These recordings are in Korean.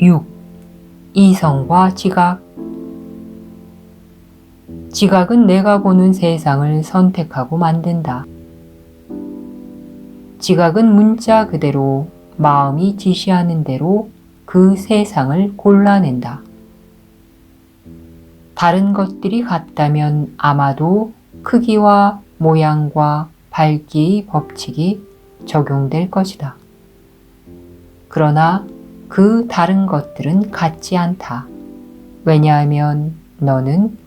6. 이성과 지각 지각은 내가 보는 세상을 선택하고 만든다. 지각은 문자 그대로 마음이 지시하는 대로 그 세상을 골라낸다. 다른 것들이 같다면 아마도 크기와 모양과 밝기의 법칙이 적용될 것이다. 그러나 그 다른 것들은 같지 않다. 왜냐하면 너는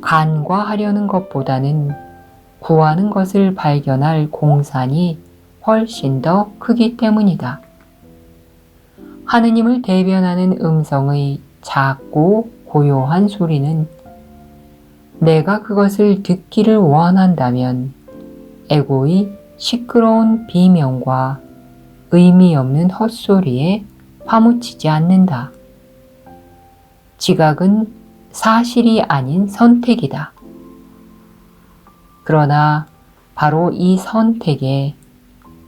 간과하려는 것보다는 구하는 것을 발견할 공산이 훨씬 더 크기 때문이다. 하느님을 대변하는 음성의 작고 고요한 소리는 내가 그것을 듣기를 원한다면 에고의 시끄러운 비명과 의미 없는 헛소리에 파묻히지 않는다. 지각은 사실이 아닌 선택이다. 그러나 바로 이 선택에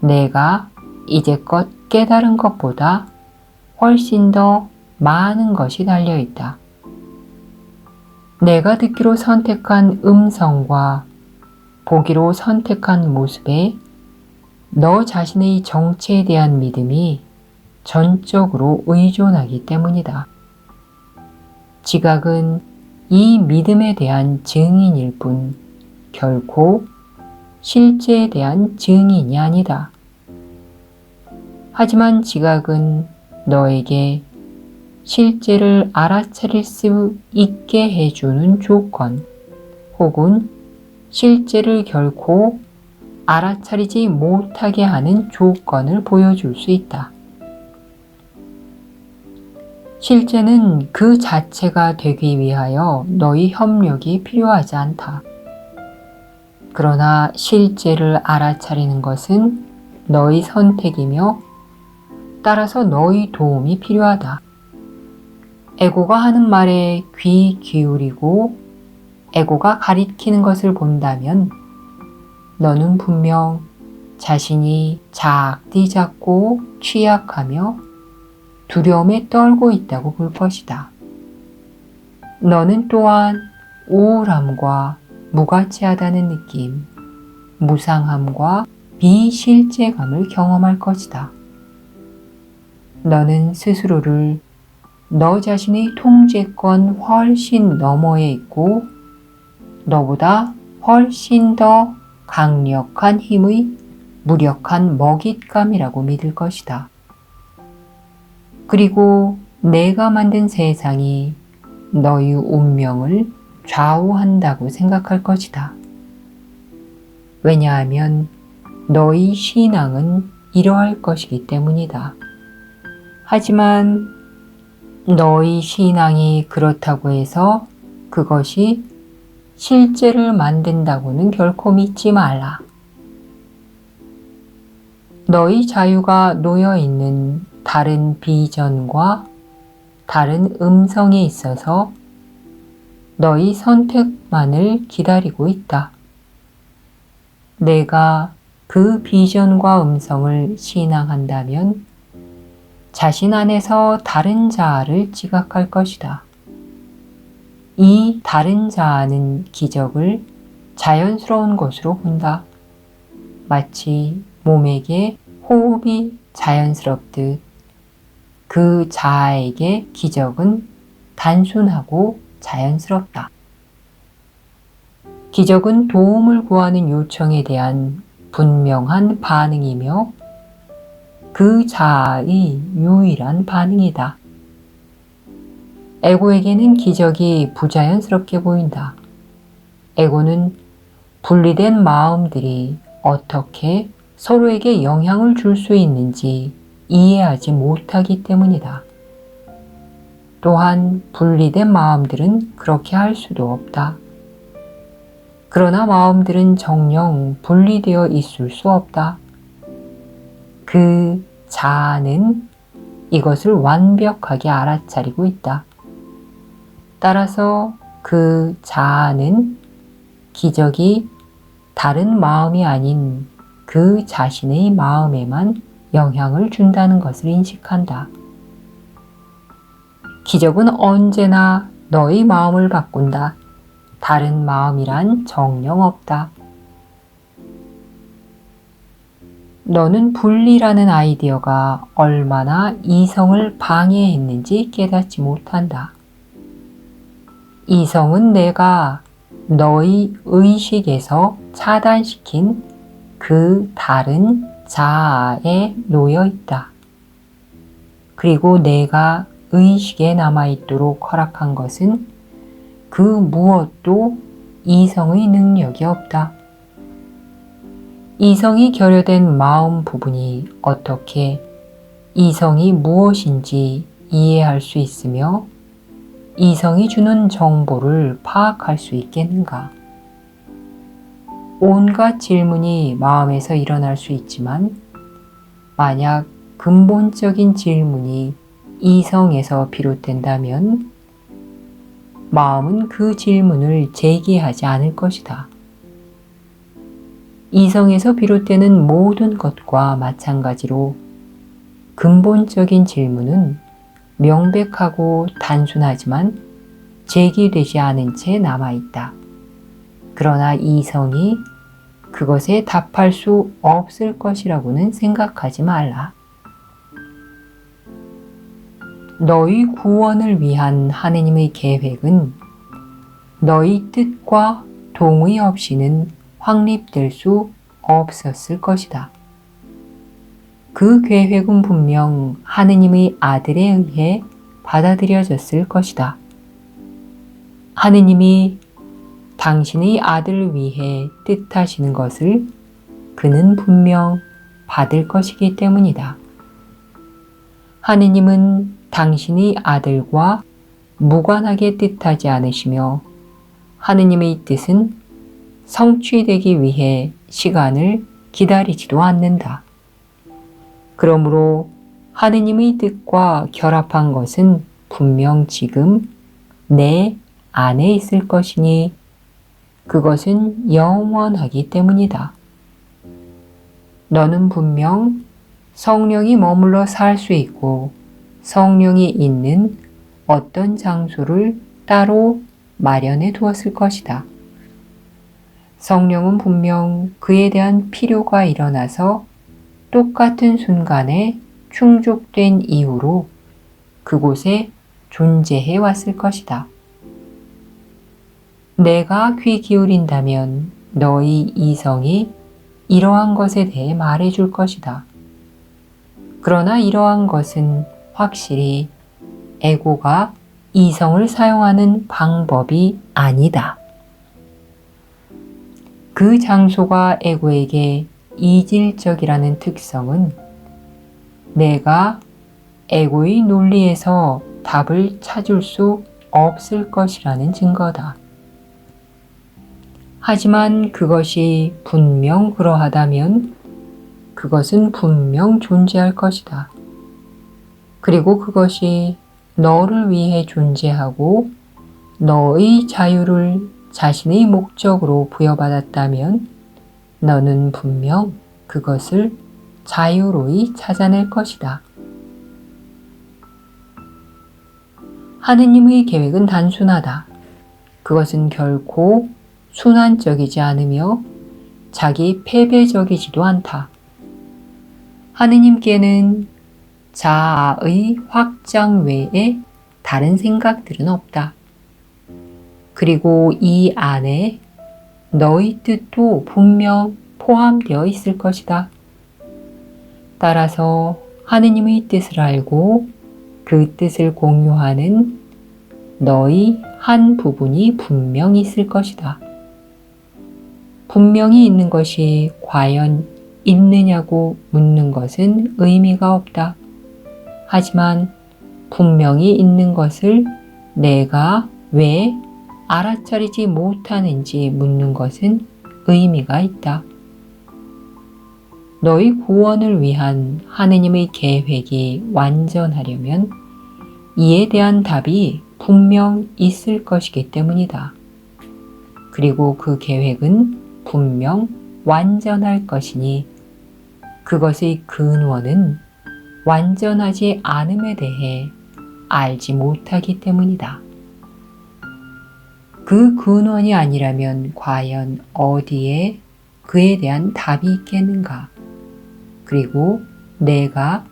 내가 이제껏 깨달은 것보다 훨씬 더 많은 것이 달려 있다. 내가 듣기로 선택한 음성과 보기로 선택한 모습에 너 자신의 정체에 대한 믿음이 전적으로 의존하기 때문이다. 지각은 이 믿음에 대한 증인일 뿐 결코 실제에 대한 증인이 아니다. 하지만 지각은 너에게 실제를 알아차릴 수 있게 해주는 조건 혹은 실제를 결코 알아차리지 못하게 하는 조건을 보여줄 수 있다. 실제는 그 자체가 되기 위하여 너희 협력이 필요하지 않다. 그러나 실제를 알아차리는 것은 너희 선택이며 따라서 너희 도움이 필요하다. 에고가 하는 말에 귀 기울이고 에고가 가리키는 것을 본다면 너는 분명 자신이 작디 작고 취약하며 두려움에 떨고 있다고 볼 것이다. 너는 또한 우울함과 무가치하다는 느낌, 무상함과 비실제감을 경험할 것이다. 너는 스스로를 너 자신의 통제권 훨씬 너머에 있고 너보다 훨씬 더 강력한 힘의 무력한 먹잇감이라고 믿을 것이다. 그리고 내가 만든 세상이 너희 운명을 좌우한다고 생각할 것이다. 왜냐하면 너희 신앙은 이러할 것이기 때문이다. 하지만 너희 신앙이 그렇다고 해서 그것이 실제를 만든다고는 결코 믿지 말라. 너희 자유가 놓여 있는 다른 비전과 다른 음성에 있어서 너희 선택만을 기다리고 있다. 내가 그 비전과 음성을 신앙한다면 자신 안에서 다른 자아를 지각할 것이다. 이 다른 자아는 기적을 자연스러운 것으로 본다. 마치 몸에게 호흡이 자연스럽듯 그 자아에게 기적은 단순하고 자연스럽다. 기적은 도움을 구하는 요청에 대한 분명한 반응이며 그 자아의 유일한 반응이다. 에고에게는 기적이 부자연스럽게 보인다. 에고는 분리된 마음들이 어떻게 서로에게 영향을 줄 수 있는지 이해하지 못하기 때문이다. 또한 분리된 마음들은 그렇게 할 수도 없다. 그러나 마음들은 정령 분리되어 있을 수 없다. 그 자아는 이것을 완벽하게 알아차리고 있다. 따라서 그 자아는 기적이 다른 마음이 아닌 그 자신의 마음에만 영향을 준다는 것을 인식한다. 기적은 언제나 너희 마음을 바꾼다. 다른 마음이란 정령 없다. 너는 분리라는 아이디어가 얼마나 이성을 방해했는지 깨닫지 못한다. 이성은 내가 너희 의식에서 차단시킨 그 다른 자아에 놓여 있다. 그리고 내가 의식에 남아있도록 허락한 것은 그 무엇도 이성의 능력이 없다. 이성이 결여된 마음 부분이 어떻게 이성이 무엇인지 이해할 수 있으며 이성이 주는 정보를 파악할 수 있겠는가? 온갖 질문이 마음에서 일어날 수 있지만 만약 근본적인 질문이 이성에서 비롯된다면 마음은 그 질문을 제기하지 않을 것이다. 이성에서 비롯되는 모든 것과 마찬가지로 근본적인 질문은 명백하고 단순하지만 제기되지 않은 채 남아있다. 그러나 이성이 그것에 답할 수 없을 것이라고는 생각하지 말라. 너희 구원을 위한 하느님의 계획은 너희 뜻과 동의 없이는 확립될 수 없었을 것이다. 그 계획은 분명 하느님의 아들에 의해 받아들여졌을 것이다. 하느님이 당신의 아들을 위해 뜻하시는 것을 그는 분명 받을 것이기 때문이다. 하느님은 당신의 아들과 무관하게 뜻하지 않으시며 하느님의 뜻은 성취되기 위해 시간을 기다리지도 않는다. 그러므로 하느님의 뜻과 결합한 것은 분명 지금 내 안에 있을 것이니 그것은 영원하기 때문이다. 너는 분명 성령이 머물러 살 수 있고 성령이 있는 어떤 장소를 따로 마련해 두었을 것이다. 성령은 분명 그에 대한 필요가 일어나서 똑같은 순간에 충족된 이후로 그곳에 존재해 왔을 것이다. 내가 귀 기울인다면 너희 이성이 이러한 것에 대해 말해 줄 것이다. 그러나 이러한 것은 확실히 에고가 이성을 사용하는 방법이 아니다. 그 장소가 에고에게 이질적이라는 특성은 내가 에고의 논리에서 답을 찾을 수 없을 것이라는 증거다. 하지만 그것이 분명 그러하다면 그것은 분명 존재할 것이다. 그리고 그것이 너를 위해 존재하고 너의 자유를 자신의 목적으로 부여받았다면 너는 분명 그것을 자유로이 찾아낼 것이다. 하느님의 계획은 단순하다. 그것은 결코 순환적이지 않으며 자기 패배적이지도 않다. 하느님께는 자아의 확장 외에 다른 생각들은 없다. 그리고 이 안에 너의 뜻도 분명 포함되어 있을 것이다. 따라서 하느님의 뜻을 알고 그 뜻을 공유하는 너의 한 부분이 분명 있을 것이다. 분명히 있는 것이 과연 있느냐고 묻는 것은 의미가 없다. 하지만 분명히 있는 것을 내가 왜 알아차리지 못하는지 묻는 것은 의미가 있다. 너희 구원을 위한 하느님의 계획이 완전하려면 이에 대한 답이 분명 있을 것이기 때문이다. 그리고 그 계획은 분명 완전할 것이니 그것의 근원은 완전하지 않음에 대해 알지 못하기 때문이다. 그 근원이 아니라면 과연 어디에 그에 대한 답이 있겠는가? 그리고 내가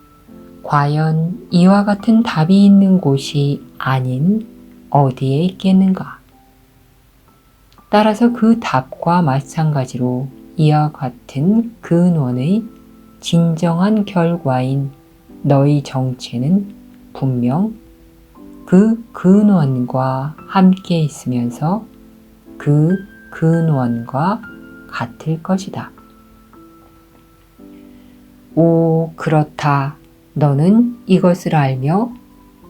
과연 이와 같은 답이 있는 곳이 아닌 어디에 있겠는가? 따라서 그 답과 마찬가지로 이와 같은 근원의 진정한 결과인 너희 정체는 분명 그 근원과 함께 있으면서 그 근원과 같을 것이다. 오, 그렇다. 너는 이것을 알며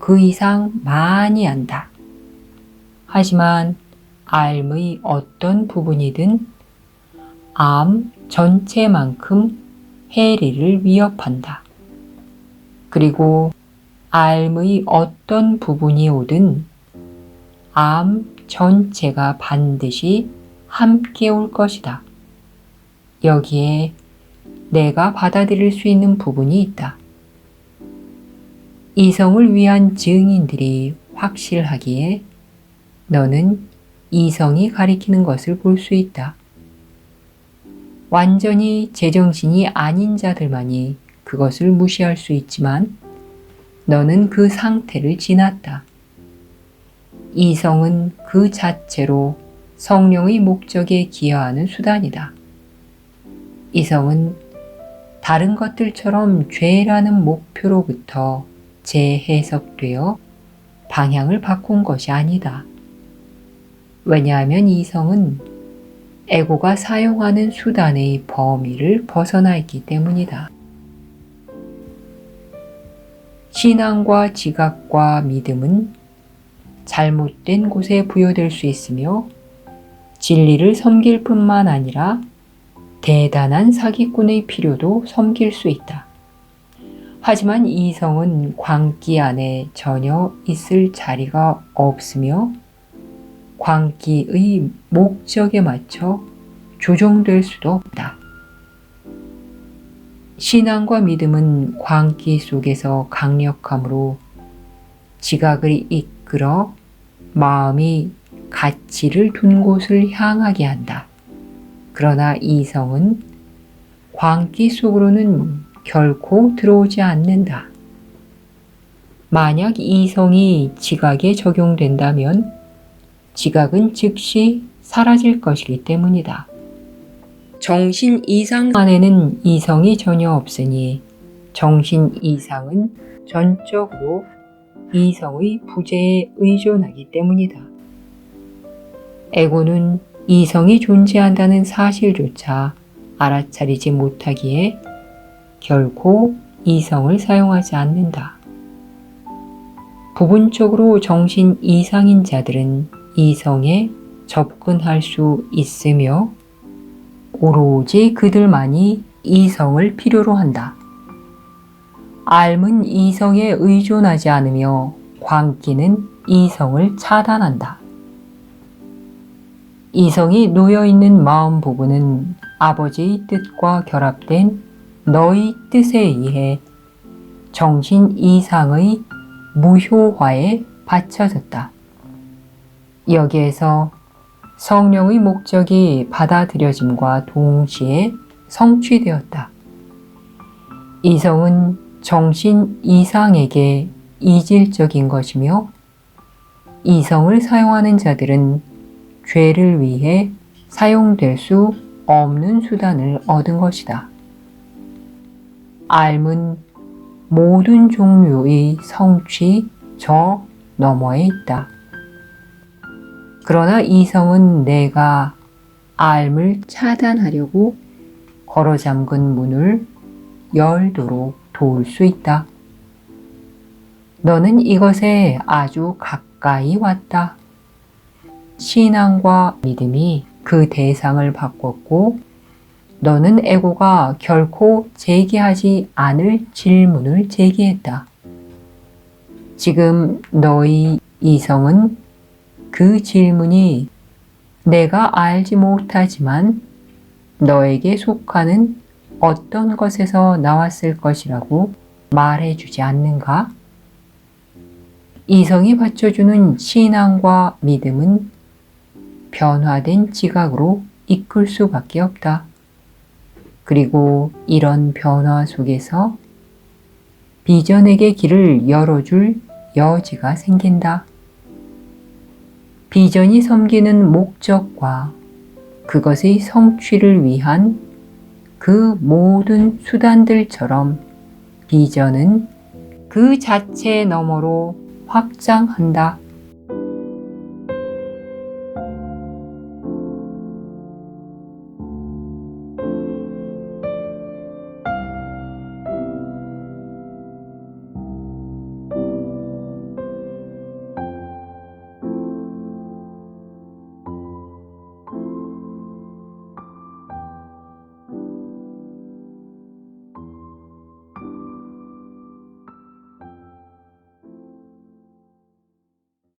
그 이상 많이 안다. 하지만 암의 어떤 부분이든 암 전체만큼 해리를 위협한다. 그리고 암의 어떤 부분이 오든 암 전체가 반드시 함께 올 것이다. 여기에 내가 받아들일 수 있는 부분이 있다. 이성을 위한 증인들이 확실하기에 너는 이성이 가리키는 것을 볼 수 있다. 완전히 제정신이 아닌 자들만이 그것을 무시할 수 있지만 너는 그 상태를 지났다. 이성은 그 자체로 성령의 목적에 기여하는 수단이다. 이성은 다른 것들처럼 죄라는 목표로부터 재해석되어 방향을 바꾼 것이 아니다. 왜냐하면 이성은 에고가 사용하는 수단의 범위를 벗어나 있기 때문이다. 신앙과 지각과 믿음은 잘못된 곳에 부여될 수 있으며 진리를 섬길 뿐만 아니라 대단한 사기꾼의 필요도 섬길 수 있다. 하지만 이성은 광기 안에 전혀 있을 자리가 없으며 광기의 목적에 맞춰 조종될 수도 없다. 신앙과 믿음은 광기 속에서 강력함으로 지각을 이끌어 마음이 가치를 둔 곳을 향하게 한다. 그러나 이성은 광기 속으로는 결코 들어오지 않는다. 만약 이성이 지각에 적용된다면 지각은 즉시 사라질 것이기 때문이다. 정신 이상 안에는 이성이 전혀 없으니 정신 이상은 전적으로 이성의 부재에 의존하기 때문이다. 에고는 이성이 존재한다는 사실조차 알아차리지 못하기에 결코 이성을 사용하지 않는다. 부분적으로 정신 이상인 자들은 이성에 접근할 수 있으며 오로지 그들만이 이성을 필요로 한다. 알은 이성에 의존하지 않으며 광기는 이성을 차단한다. 이성이 놓여있는 마음 부분은 아버지의 뜻과 결합된 너의 뜻에 의해 정신 이상의 무효화에 바쳐졌다. 여기에서 성령의 목적이 받아들여짐과 동시에 성취되었다. 이성은 정신 이상에게 이질적인 것이며 이성을 사용하는 자들은 죄를 위해 사용될 수 없는 수단을 얻은 것이다. 알은 모든 종류의 성취 저 너머에 있다. 그러나 이성은 내가 알을 차단하려고 걸어 잠근 문을 열도록 도울 수 있다. 너는 이것에 아주 가까이 왔다. 신앙과 믿음이 그 대상을 바꿨고 너는 에고가 결코 제기하지 않을 질문을 제기했다. 지금 너희 이성은 그 질문이 내가 알지 못하지만 너에게 속하는 어떤 것에서 나왔을 것이라고 말해주지 않는가? 이성이 받쳐주는 신앙과 믿음은 변화된 지각으로 이끌 수밖에 없다. 그리고 이런 변화 속에서 비전에게 길을 열어줄 여지가 생긴다. 비전이 섬기는 목적과 그것의 성취를 위한 그 모든 수단들처럼 비전은 그 자체 너머로 확장한다.